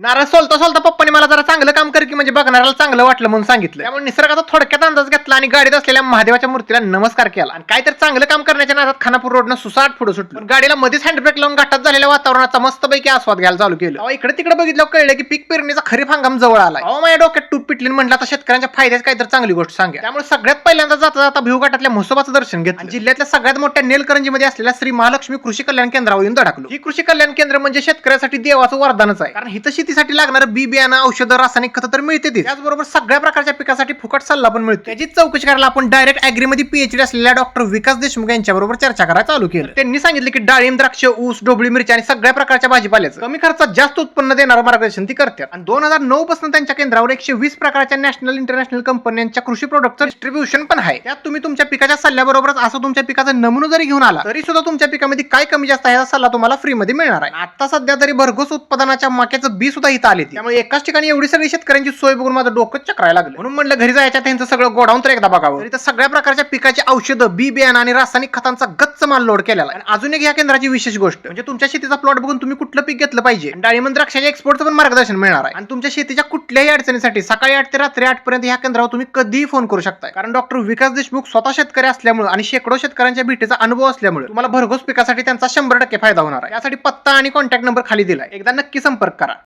नारळ सोलता सोलता पप्पाने मला जरा चांगलं काम कर की म्हणजे बघणाऱ्याला चांगलं वाटलं म्हणून सांगितलं. त्यामुळे निसर्गाचा थोडक्यात अंदाज घेतला आणि गाडीत असलेल्या महादेवाच्या मूर्तीला नमस्कार केला. आणि काहीतरी चांगलं काम करण्याच्या नादात खानापूर रोडनं सुसाट पुढे सुटलं. पण गाडीला मध्येच हँडब्रेक लावून घाटात झालेल्या वातावरणाचा मस्तपैकी आस्वाद घ्यायला चालू केलं. इकडे तिकडे बघितलं कळलं की पीक पेरणीचा खरीप हंगाम जवळ आला अहो माझ्या डोक्यात टू पिटली आणि म्हटलं आता शेतकऱ्यांच्या फायद्याची काहीतरी चांगली गोष्ट सांगा. त्यामुळे सगळ्यात पहिल्यांदा जाता जाता भिव घाटातल्या म्हसोबाचं दर्शन घेतलं. जिल्ह्यातल्या सगळ्यात मोठ्या नेलकरंजीमध्ये असलेल्या श्री महालक्ष्मी कृषी कल्याण केंद्रावर येऊन धडकलो. ही कृषी कल्याण केंद्र म्हणजे शेतकऱ्यासाठी देवाचं वरदानच आहे. कारण हिथं शेतीसाठी लागणारं बी बियाणं औषधं रासायनिक खतं तर मिळते त्याचबरोबर सगळ्या प्रकारच्या पिकासाठी फुकट सल्ला पण मिळतो. त्याचीच चौकशी करायला आपण डायरेक्टमध्ये पीएचडी असलेल्या डॉक्टर विकास देशमुख यांच्याबरोबर चर्चा करायला चालू केलं. त्यांनी सांगितलं की डाळिंब द्राक्ष ऊस डोबळी मिरची आणि सगळ्या प्रकारच्या भाजीपाल्याचं कमी खर्चात जास्त उत्पन्न देणारं मार्गदर्शन ती करतात. आणि दोन हजार नऊ पासून त्यांच्या केंद्रावर एकशे वीस प्रकारच्या नॅशनल इंटरनॅशनल कंपन्यांच्या कृषी प्रोडक्टचं डिस्ट्रीब्युशन पण आहे. त्यात तुम्ही तुमच्या पिकाच्या सल्ल्याबरोबरच असं तुमच्या पिकाचा नमुना जरी घेऊन आला तरी सुद्धा तुमच्या पिकामध्ये काय कमी जास्त आहे सल्ला तुम्हाला फ्रीमध्ये मिळणार आहे. आता सध्या तरी भरघोस उत्पादनाच्या मक्याचं बी सुद्धा इथं आले त्यामुळे एकाच ठिकाणी एवढी सगळी शेतकऱ्यांची सोय बघून माझं डोकं चक्रायला लागलं. म्हणून म्हणलं घरी जायच्या त्यांचं सगळं गोडाऊन तर एकदा बघावं. तर सगळ्या प्रकारच्या पिकाची औषधं बी बियाणं आणि रासायनिक खतांचा गच्च माल लोड केलेला आहे. आणि अजून एक या केंद्राची विशेष गोष्ट म्हणजे तुमच्या शेतीचा प्लॉट बघून तुम्ही कुठलं पीक घेतलं पाहिजे? आणि डाळिंब द्राक्षाच्या एक्सपोर्टचं पण मार्गदर्शन मिळणार आहे. आणि तुमच्या शेतीच्या कुठल्याही अडचणीसाठी सकाळी आठ ते रात्री आठपर्यंत ह्या केंद्रावर तुम्ही कधीही फोन करू शकता कारण डॉक्टर विकास देशमुख स्वतः शेतकरी असल्यामुळे आणि शेकडो शेतकऱ्यांच्या भेटीचा अनुभव असल्यामुळे तुम्हाला भरघोस पिकासाठी त्यांचा शंभर टक्के फायदा होणार आहे. यासाठी पत्ता आणि कॉन्टॅक्ट नंबर खाली दिला एकदा नक्की संपर्क करा.